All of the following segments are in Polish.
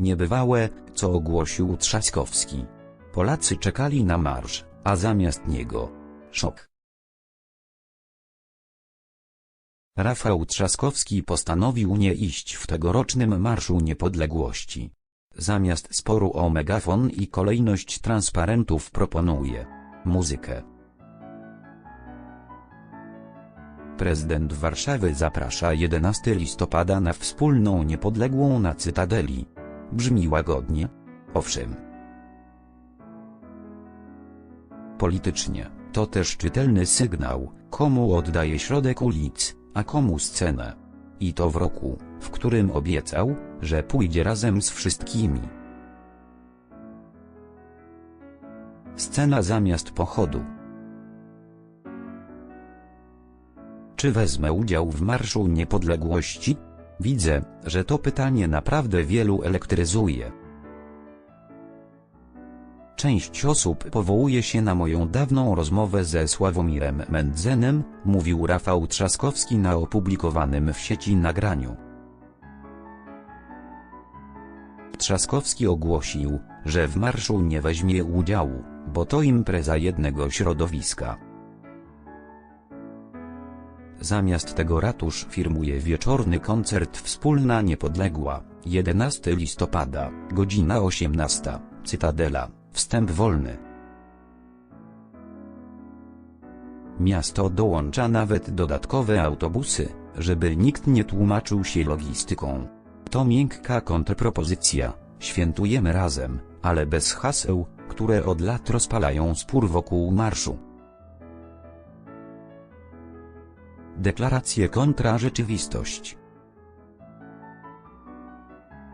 Niebywałe, co ogłosił Trzaskowski. Polacy czekali na marsz, a zamiast niego szok. Rafał Trzaskowski postanowił nie iść w tegorocznym Marszu Niepodległości. Zamiast sporu o megafon i kolejność transparentów proponuje muzykę. Prezydent Warszawy zaprasza 11 listopada na wspólną niepodległą na Cytadeli. Brzmi łagodnie? Owszem. Politycznie, to też czytelny sygnał, komu oddaje środek ulic, a komu scenę. I to w roku, w którym obiecał, że pójdzie razem z wszystkimi. Scena zamiast pochodu. Czy wezmę udział w Marszu Niepodległości? Widzę, że to pytanie naprawdę wielu elektryzuje. Część osób powołuje się na moją dawną rozmowę ze Sławomirem Mendzenem, mówił Rafał Trzaskowski na opublikowanym w sieci nagraniu. Trzaskowski ogłosił, że w marszu nie weźmie udziału, bo to impreza jednego środowiska. Zamiast tego ratusz firmuje wieczorny koncert Wspólna Niepodległa, 11 listopada, godzina 18, Cytadela, wstęp wolny. Miasto dołącza nawet dodatkowe autobusy, żeby nikt nie tłumaczył się logistyką. To miękka kontrpropozycja, świętujemy razem, ale bez haseł, które od lat rozpalają spór wokół marszu. Deklaracje kontra rzeczywistość.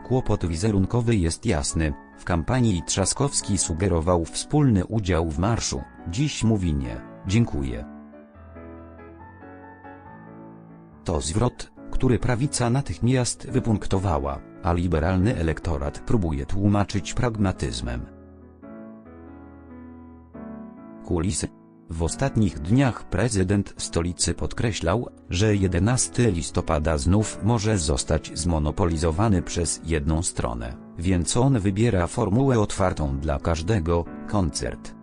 Kłopot wizerunkowy jest jasny, w kampanii Trzaskowski sugerował wspólny udział w marszu, dziś mówi nie, dziękuję. To zwrot, który prawica natychmiast wypunktowała, a liberalny elektorat próbuje tłumaczyć pragmatyzmem. Kulisy. W ostatnich dniach prezydent stolicy podkreślał, że 11 listopada znów może zostać zmonopolizowany przez jedną stronę, więc on wybiera formułę otwartą dla każdego, koncert.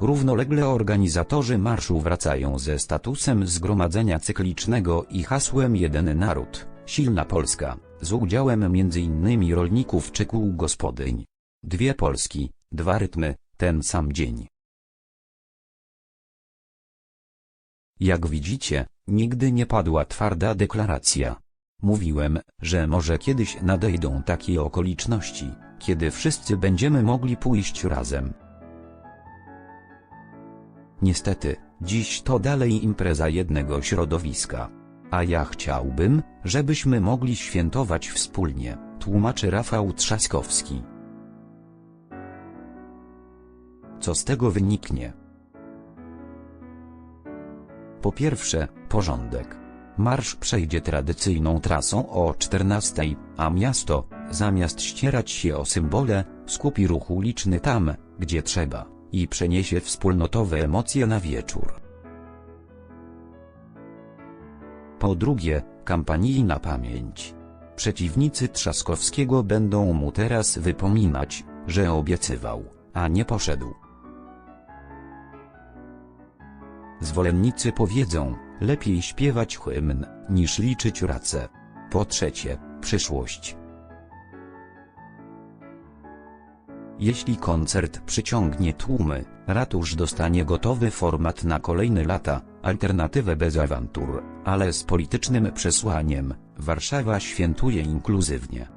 Równolegle organizatorzy marszu wracają ze statusem zgromadzenia cyklicznego i hasłem Jeden Naród, Silna Polska, z udziałem m.in. rolników czy kół gospodyń. Dwie Polski, dwa rytmy, ten sam dzień. Jak widzicie, nigdy nie padła twarda deklaracja. Mówiłem, że może kiedyś nadejdą takie okoliczności, kiedy wszyscy będziemy mogli pójść razem. Niestety, dziś to dalej impreza jednego środowiska. A ja chciałbym, żebyśmy mogli świętować wspólnie, tłumaczy Rafał Trzaskowski. Co z tego wyniknie? Po pierwsze, porządek. Marsz przejdzie tradycyjną trasą o 14, a miasto, zamiast ścierać się o symbole, skupi ruch uliczny tam, gdzie trzeba, i przeniesie wspólnotowe emocje na wieczór. Po drugie, kampanijna pamięć. Przeciwnicy Trzaskowskiego będą mu teraz wypominać, że obiecywał, a nie poszedł. Zwolennicy powiedzą, lepiej śpiewać hymn, niż liczyć race. Po trzecie, przyszłość. Jeśli koncert przyciągnie tłumy, ratusz dostanie gotowy format na kolejne lata, alternatywę bez awantur, ale z politycznym przesłaniem, Warszawa świętuje inkluzywnie.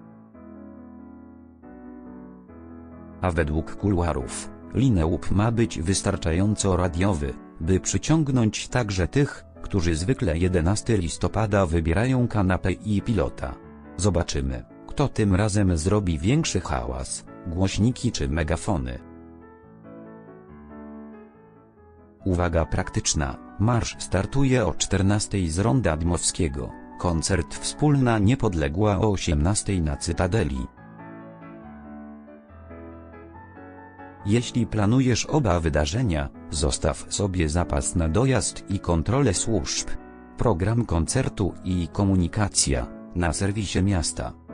A według kuluarów, Lineup ma być wystarczająco radiowy, by przyciągnąć także tych, którzy zwykle 11 listopada wybierają kanapę i pilota. Zobaczymy, kto tym razem zrobi większy hałas, głośniki czy megafony. Uwaga praktyczna, marsz startuje o 14 z Ronda Dmowskiego, koncert Wspólna Niepodległa o 18 na Cytadeli. Jeśli planujesz oba wydarzenia, zostaw sobie zapas na dojazd i kontrolę służb. Program koncertu i komunikacja, Na serwisie miasta